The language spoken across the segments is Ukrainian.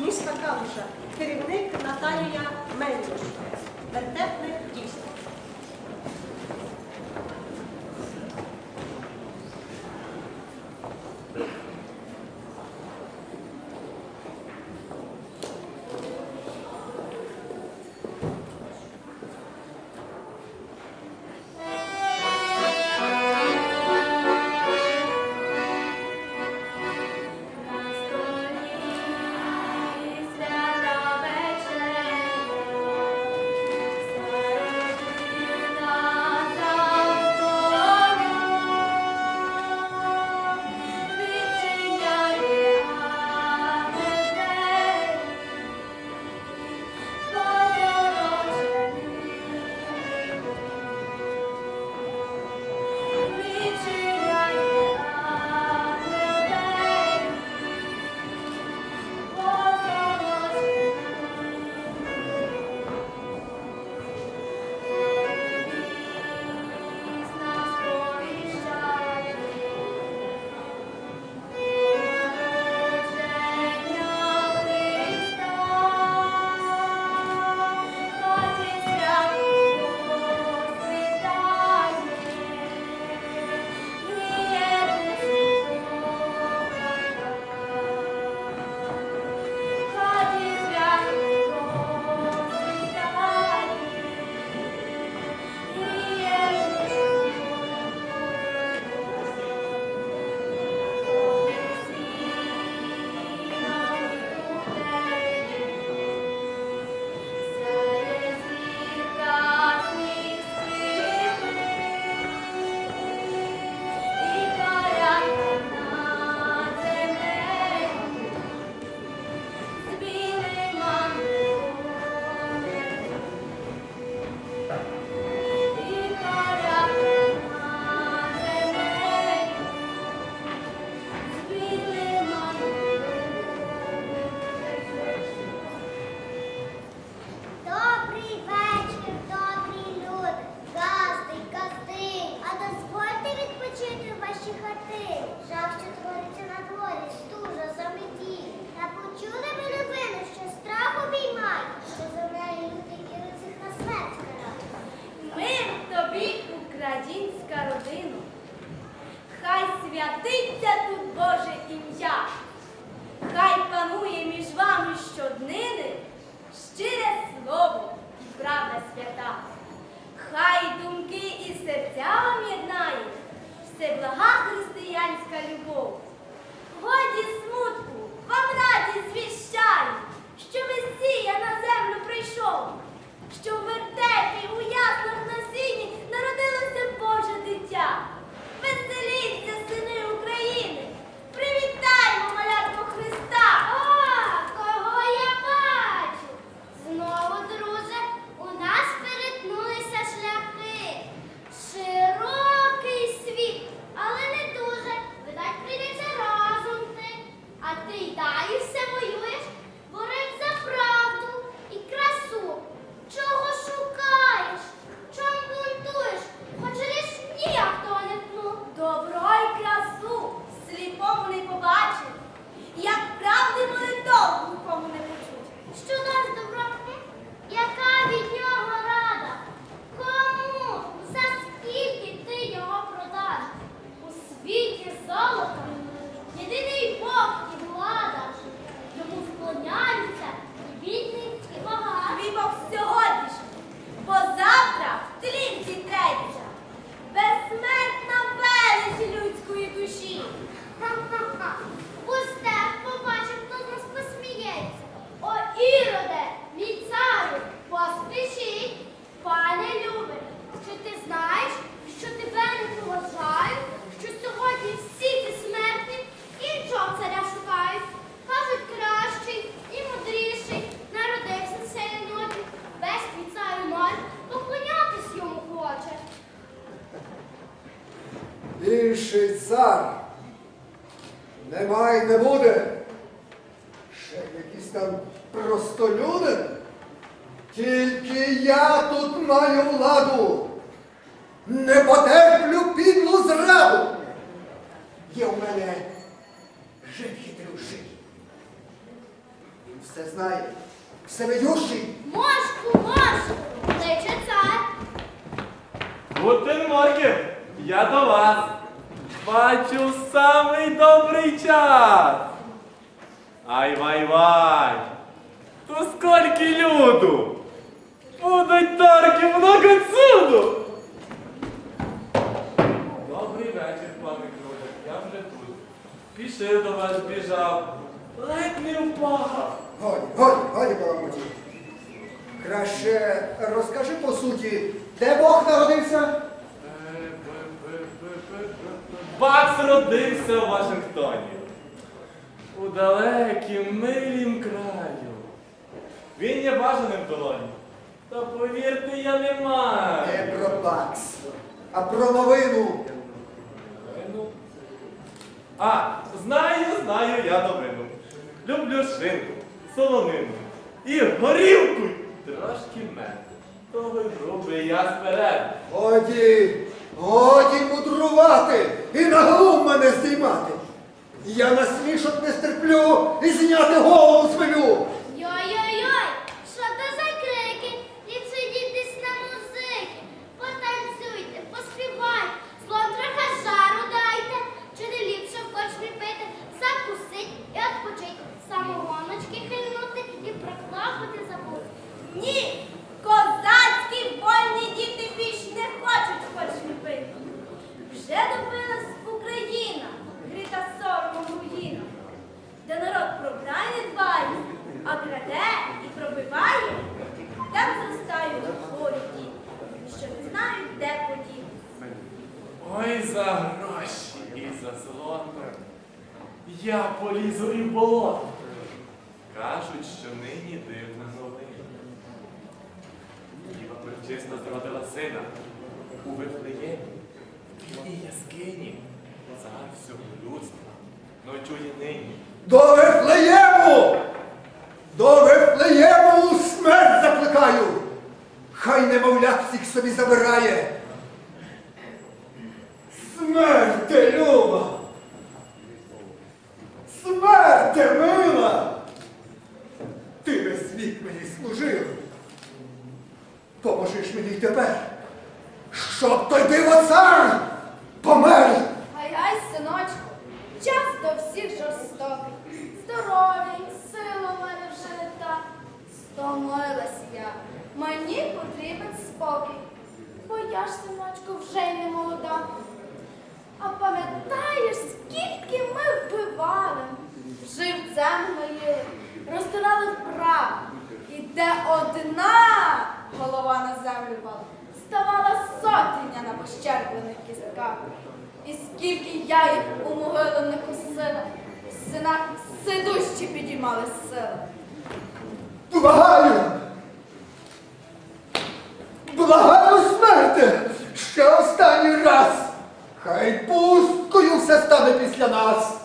міста Калуша, керівник Наталія Мельниш, вертепних дійсно. інший цар. Нема не буде. Ще якийсь там простолюдин. Тільки я тут маю владу. Не потерплю підлу зраду. Є в мене жит хитрющий. Він все знає. Все видющий. Мошку, мошку, кличе цар. Гутен Морків, я до вас. Бачу самий добрий час. Ай вай вай. То скільки люду. Будуть торги много цуду. Добрий вечір, пане Кролик, я вже тут. Пішив до вас біжав. Ледь не впав. Годі, годі, годі баламуті. Краще розкажи по суті, де Бог народився? Родився у Вашингтоні. У далекім милім краю. Він є бажаним долоні. Та повірте, я не маю. Не про бакс, а про новину. Ну, А, знаю, знаю я новину. Люблю шинку, солонину і горілку, трошки мед. Того й грубий я сперед. Годі, годі мудрувати і на глум мене здіймати. Я на смішок не стерплю і зняти голову свою. Я полізу і в болото. Кажуть, що нині дивна новина. Діва причисто зродила сина у Вифлеємі, в тій яскині, цар всього людства, ночує нині. До Вифлеєму! До Вифлеєму смерть закликаю! Хай немовлят всіх собі забирає. Смерте люба! Смерте мила! Ти весь вік мені служив. Поможиш мені й тепер, щоб той диво цар помер! Гай-гай, синочку, час до всіх жорстокий. Здоров'я, сила в мене вже не та. Стомилась я. Мені потрібен спокій. Бо я ж, синочку, вже й не молода. А пам'ятаєш, скільки ми вбивали? Живцем гноїли, розтирали вправ. І де одна голова на землю впала, ставала сотня на пощерплених кістках. І скільки я їх у могилу не косила, сина сидущі підіймали сили. Благаю! Благаю смерти! Ще останній раз! Хай пусткою все стане після нас!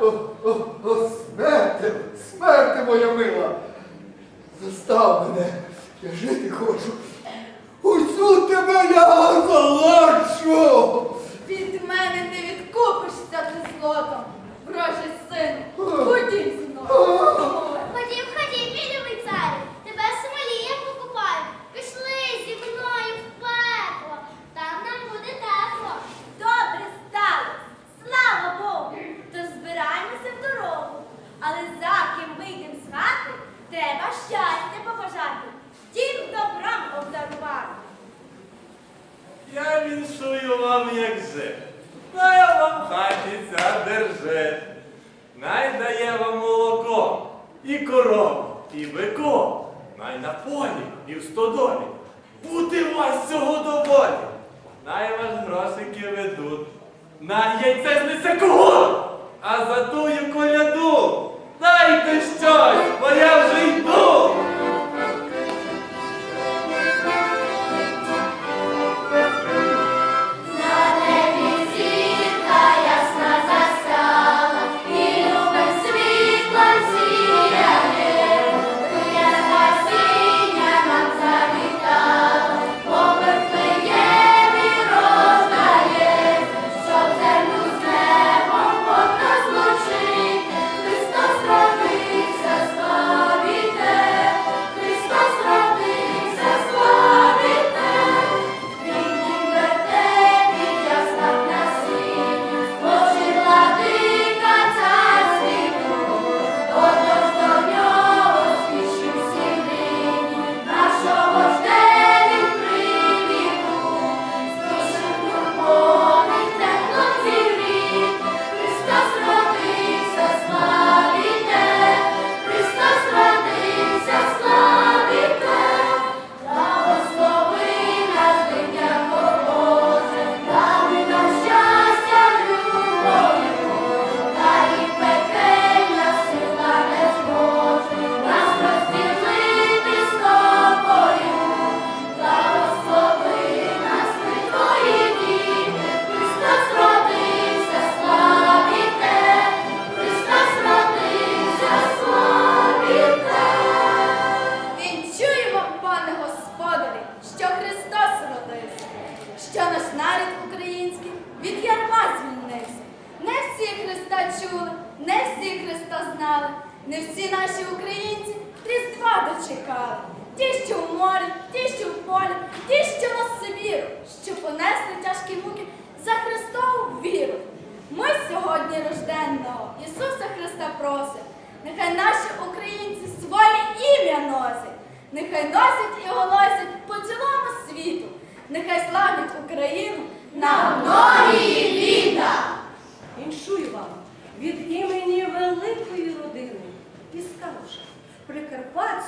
О, о, о, смерти, смерти моя мила! Застав мене, я жити хочу. Усю тебе я озолочу! Від мене не відкупишся ти злотом, врожий сину. ходіть зі і корову, і бико. Най на полі і в стодолі. Бути вас цього доволі. Най вас грошики ведуть. Най яйце знесе кого, а за тую коляду. Дайте всі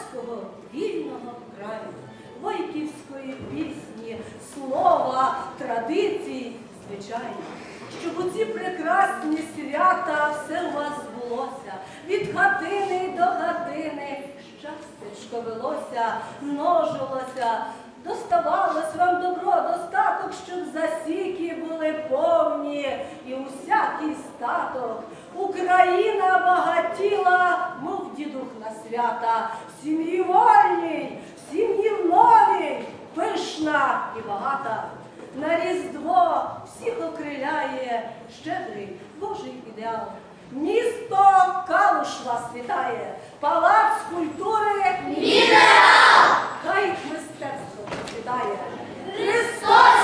Прикарпатського вільного краю, Войківської пісні, слова, традицій, звичайно, щоб у ці прекрасні свята все у вас збулося, від хатини до хатини, щастячко велося, множилося, доставалось вам добро, достаток, щоб засіки були повні і усякий статок. Україна свята, в сім'ї вольній, в сім'ї новій, пишна і багата. На Різдво всіх окриляє щедрий Божий ідеал. Місто Калуш вас вітає, палац культури лідера! Хай мистецтво вітає. Христос!